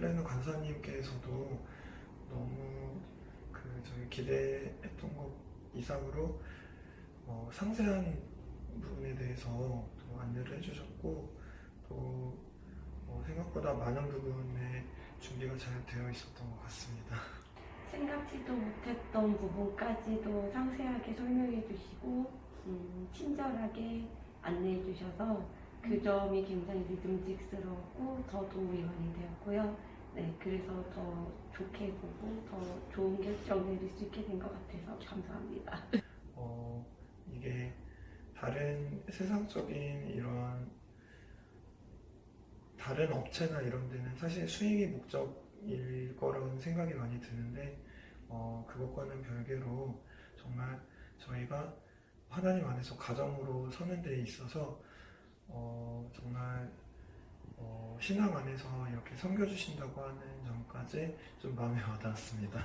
플래너 간사님께서도 너무 그 저희 기대했던 것 이상으로 어, 상세한 부분에 대해서 또 안내를 해주셨고 또 어, 생각보다 많은 부분에 준비가 잘 되어 있었던 것 같습니다. 생각지도 못했던 부분까지도 상세하게 설명해 주시고 음, 친절하게 안내해 주셔서 그 점이 굉장히 믿음직스러웠고 더 도움이 많이 되었고요. 네, 그래서 더 좋게 보고 더 좋은 결정 내릴 수 있게 된 것 같아서 감사합니다. 어, 이게 다른 세상적인 이런 다른 업체나 이런 데는 사실 수익이 목적일 거라는 생각이 많이 드는데 어, 그것과는 별개로 정말 저희가 하나님 안에서 가정으로 서는 데 있어서 어, 정말 어, 신앙 안에서 이렇게 섬겨주신다고 하는 점까지 좀 마음에 와닿았습니다.